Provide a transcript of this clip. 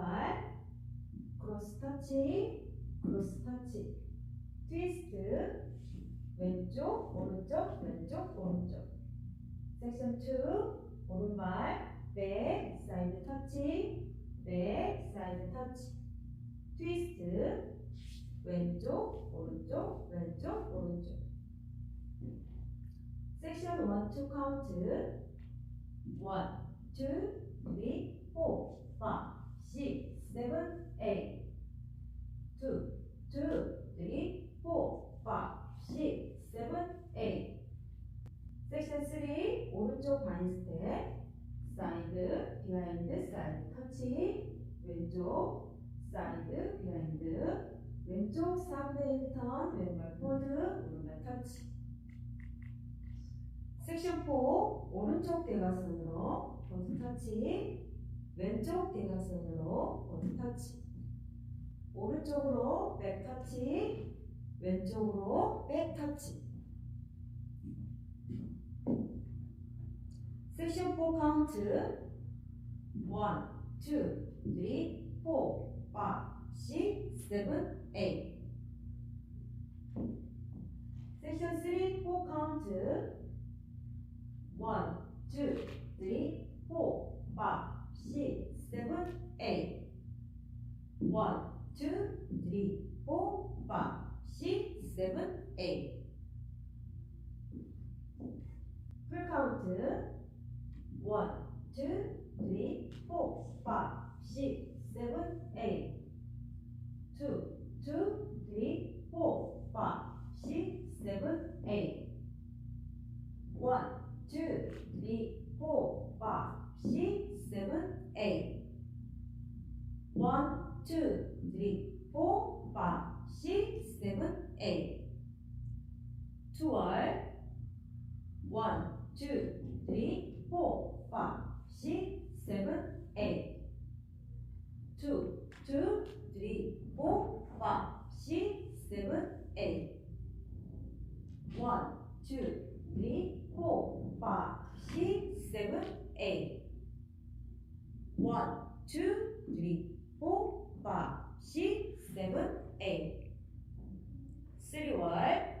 오른발 크로스 터치 크로스 터치 트위스트 왼쪽 오른쪽 왼쪽 오른쪽. 섹션 2 오른발 백 사이드 터치 백 사이드 터치 트위스트 왼쪽 오른쪽 왼쪽 오른쪽. 섹션 1, 2 카운트 1, 2, 3, 4, 5, 6, 7, 8 2, 2, 3, 4, 5, 6, 7, 8 섹션 3 오른쪽 바인 스텝 사이드 비하인드 사이드 터치 왼쪽 사이드 비하인드 왼쪽 4분의 1턴 왼발 포드 오른발 터치. 섹션 4 오른쪽 대각선으로 포드 터치 왼쪽 대각선으로 포드 터치 오른쪽으로 백 터치 왼쪽으로 백 터치. 섹션 4 카운트. 1, 2, 3, 4, 5, 6, 7, 8 섹션 3, 4 카운트. 1, 2, 4, 5, 6, 7, 8 풀카운트 1, 2, 3, 4, 5, 6, 7, 8 2, 2, 3, 4, 5, 6, 7, 8 1, 2, 3, 4, 5, 6, 7, 8 1, 2, 3, 4, 5, 6, 7, 8 2월 1, 2, 3, 4, 5, 6, 7, 8 2, 2, 3, 4, 5, 6, 7, 8 1, 2, 3, 4, 5, 6, 7, 8 1, 2, 3, 4, 5, 6, 7, 8 3월